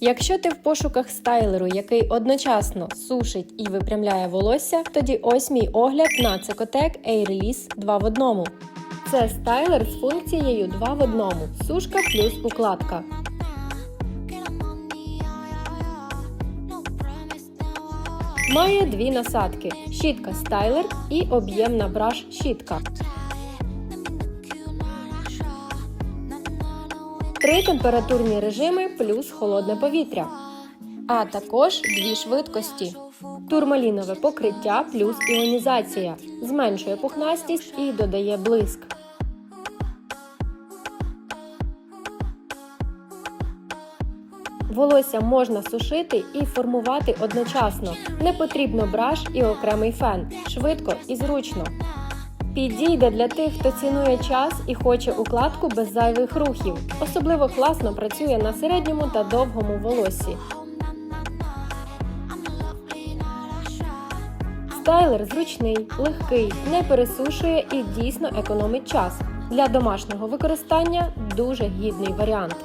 Якщо ти в пошуках стайлеру, який одночасно сушить і випрямляє волосся, тоді ось мій огляд на Цикотек Air Release 2 в одному. Це стайлер з функцією 2 в одному. Сушка плюс укладка. Має дві насадки: щітка стайлер і об'ємна браш щітка. Три температурні режими плюс холодне повітря. А також дві швидкості. Турмалінове покриття плюс іонізація. Зменшує пухнастість і додає блиск. Волосся можна сушити і формувати одночасно. Не потрібно браш і окремий фен. Швидко і зручно. Підійде для тих, хто цінує час і хоче укладку без зайвих рухів. Особливо класно працює на середньому та довгому волоссі. Стайлер зручний, легкий, не пересушує і дійсно економить час. Для домашнього використання дуже гідний варіант.